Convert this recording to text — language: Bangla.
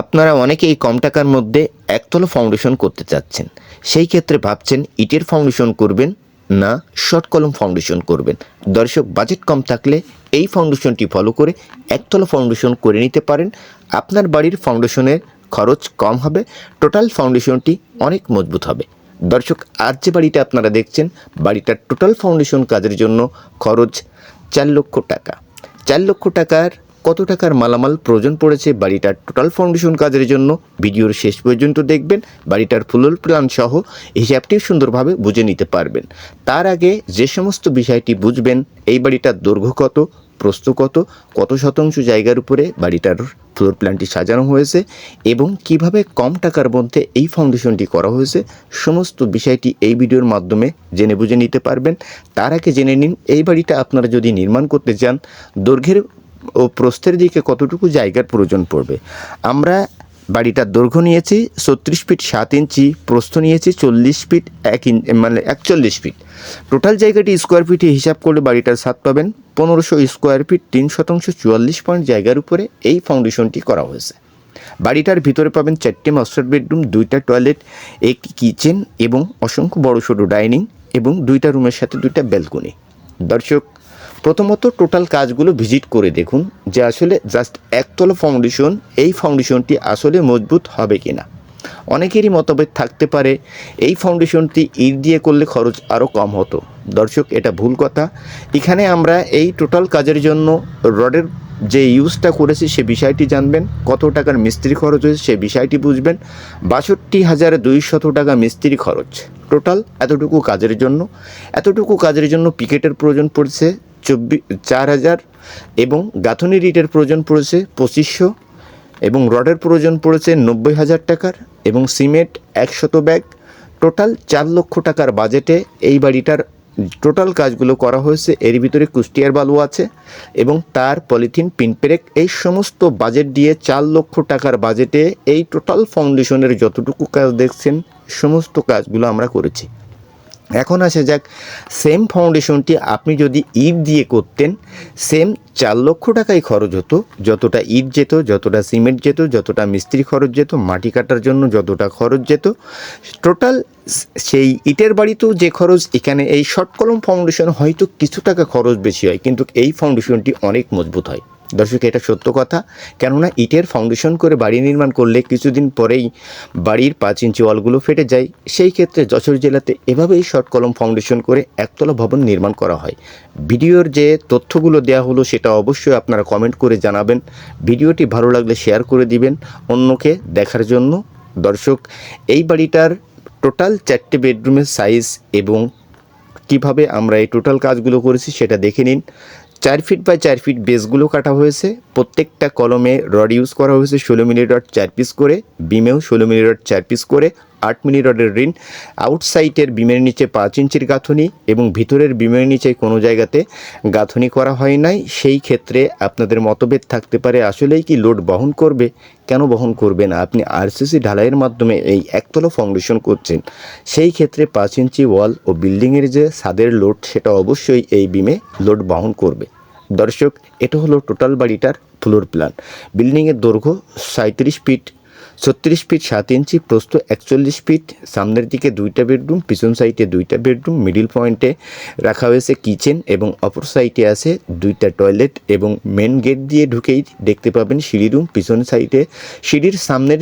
আপনারা অনেকেই কম টাকার মধ্যে একতলা ফাউন্ডেশন করতে চাচ্ছেন। সেই ক্ষেত্রে ভাবছেন ইটের ফাউন্ডেশন করবেন না শর্ট কলম ফাউন্ডেশন করবেন। দর্শক বাজেট কম থাকলে এই ফাউন্ডেশনটি ফলো করে একতলা ফাউন্ডেশন করে নিতে পারেন। আপনার বাড়ির ফাউন্ডেশনের খরচ কম হবে টোটাল ফাউন্ডেশনটি অনেক মজবুত হবে। দর্শক আর যে বাড়িটা আপনারা দেখছেন, বাড়িটার টোটাল ফাউন্ডেশন কাজের জন্য খরচ চার লক্ষ টাকা। চার লক্ষ টাকার কত টাকার মালামাল প্রয়োজন পড়েছে বাড়িটার টোটাল ফাউন্ডেশন কাজের জন্য? ভিডিওর শেষ পর্যন্ত দেখবেন, বাড়িটার ফুলল প্ল্যান সহ হিসাবটি সুন্দরভাবে বুঝে নিতে পারবেন। তার আগে যে সমস্ত বিষয়টি বুঝবেন, এই বাড়িটার দৈর্ঘ্য কত, প্রস্থ কত কত শতাংশ জায়গার উপরে বাড়িটার ফ্লোর প্ল্যানটি সাজানো হয়েছে এবং কীভাবে কম টাকার মধ্যে এই ফাউন্ডেশনটি করা হয়েছে, সমস্ত বিষয়টি এই ভিডিওর মাধ্যমে জেনে বুঝে নিতে পারবেন। তার আগে জেনে নিন, এই বাড়িটা আপনারা যদি নির্মাণ করতে চান, দৈর্ঘ্যের ও প্রস্থের দিকে কতটুকু জায়গার প্রয়োজন পড়বে? আমরা বাড়িটার দৈর্ঘ্য নিয়েছি ছত্রিশ ফিট সাত ইঞ্চি, প্রস্থ নিয়েছি চল্লিশ ফিট এক ইঞ্চ মানে একচল্লিশ ফিট। টোটাল জায়গাটি স্কোয়ার ফিটে হিসাব করলে বাড়িটার স্বাদ পাবেন। পনেরোশো স্কোয়ার ফিট তিন শতাংশ চুয়াল্লিশ পয়েন্ট জায়গার উপরে এই ফাউন্ডেশনটি করা হয়েছে। বাড়িটার ভিতরে পাবেন চারটে মাস্টার বেডরুম, দুইটা টয়লেট একটি কিচেন এবং অসংখ্য বড় সড়ো ডাইনিং এবং দুইটা রুমের সাথে দুইটা ব্যালকনি। দর্শক প্রথমত টোটাল কাজগুলো ভিজিট করে দেখুন যে আসলে জাস্ট একতলা ফাউন্ডেশন এই ফাউন্ডেশনটি আসলে মজবুত হবে কিনা। অনেকেরই মতভেদ থাকতে পারে, এই ফাউন্ডেশনটি ইট দিয়ে করলে খরচ আরও কম হতো। দর্শক, এটা ভুল কথা। এখানে আমরা এই টোটাল কাজের জন্য রডের যে ইউজটা করেছি সে বিষয়টি জানবেন, কত টাকার মিস্ত্রি খরচ হয়েছে সে বিষয়টি বুঝবেন। বাষট্টি হাজার দুইশত টাকা মিস্ত্রি খরচ। টোটাল এতটুকু কাজের জন্য। এতটুকু কাজের জন্য পিকেটের প্রয়োজন পড়ছে। চব্বিশ চার হাজার এবং গাঁথনি রিটের প্রয়োজন পড়েছে পঁচিশশো এবং রডের প্রয়োজন পড়েছে নব্বই হাজার টাকার এবং সিমেন্ট একশত ব্যাগ। টোটাল চার লক্ষ টাকার বাজেটে এই বাড়িটার টোটাল কাজগুলো করা হয়েছে। এর ভিতরে কুষ্টিয়ার বালু আছে এবং তার পলিথিন পিনপেরেক এই সমস্ত বাজেট দিয়ে চার লক্ষ টাকার বাজেটে এই টোটাল ফাউন্ডেশনের যতটুকু কাজ দেখছেন, সমস্ত কাজগুলো আমরা করেছি। এখন আসা যাক সেম ফাউন্ডেশনটি আপনি যদি ইট দিয়ে করতেন সেম চার লক্ষ টাকাই খরচ হতো, যতটা ইট যেত, যতটা সিমেন্ট যেত, যতটা মিস্ত্রি খরচ যেত, মাটি কাটার জন্য যতটা খরচ যেত টোটাল সেই ইটের বাড়িতেও যে খরচ, এখানে এই শর্ট কলম ফাউন্ডেশন হয়তো কিছু টাকা খরচ বেশি হয়, কিন্তু এই ফাউন্ডেশনটি অনেক মজবুত হয়। দর্শক, এটা সত্য কথা। কেননা ইটের ফাউন্ডেশন করে বাড়ি নির্মাণ করলে কিছুদিন পরেই বাড়ির পাঁচ ইঞ্চি ওয়ালগুলো ফেটে যায়। সেই ক্ষেত্রে যশোর জেলাতে এভাবেই শর্ট কলম ফাউন্ডেশন করে একতলা ভবন নির্মাণ করা হয়। ভিডিওর যে তথ্যগুলো দেওয়া হলো সেটা অবশ্যই আপনারা কমেন্ট করে জানাবেন। ভিডিওটি ভালো লাগলে শেয়ার করে দিবেন অন্যকে দেখার জন্য। দর্শক, এই বাড়িটার টোটাল চারটে বেডরুমের সাইজ এবং কীভাবে আমরা এই টোটাল কাজগুলো করেছি সেটা দেখে নিন। চার ফিট বাই চার ফিট বেসগুলো কাটা হয়েছে। প্রত্যেকটা কলমে রড ইউজ করা হয়েছে ষোলো মিলি রড চার পিস করে, বিমেও ষোলো মিলি রড চার পিস করে। আট মিলি রডের রিন আউটসাইডের বিমের নিচে পাঁচ ইঞ্চির গাঁথনি এবং ভিতরের বিমের নিচে কোনো জায়গাতে গাঁথনি করা হয় নাই। সেই ক্ষেত্রে আপনাদের মতভেদ থাকতে পারে। আসলেই কি লোড বহন করবে? কেন বহন করবে না? আপনি আরসিসি ঢালাইয়ের মাধ্যমে এই একতলা ফাউন্ডেশন করছেন। সেই ক্ষেত্রে পাঁচ ইঞ্চি ওয়াল ও বিল্ডিংয়ের যে ছাদের লোড, সেটা অবশ্যই এই বিমে লোড বহন করবে। দর্শক, এটা হলো টোটাল বাড়িটার ফ্লোর প্ল্যান বিল্ডিংয়ের দৈর্ঘ্য সাঁত্রিশ ফিট ছত্রিশ ফিট সাত ইঞ্চি, প্রস্থ একচল্লিশ ফিট, সামনের দিকে দুইটা বেডরুম, পিছন সাইডে দুইটা বেডরুম, মিডিল পয়েন্টে রাখা হয়েছে কিচেন এবং অপর সাইডে আছে দুইটা টয়লেট এবং মেন গেট দিয়ে ঢুকেই দেখতে পাবেন সিঁড়ি রুম, পিছন সাইডে সিঁড়ির সামনের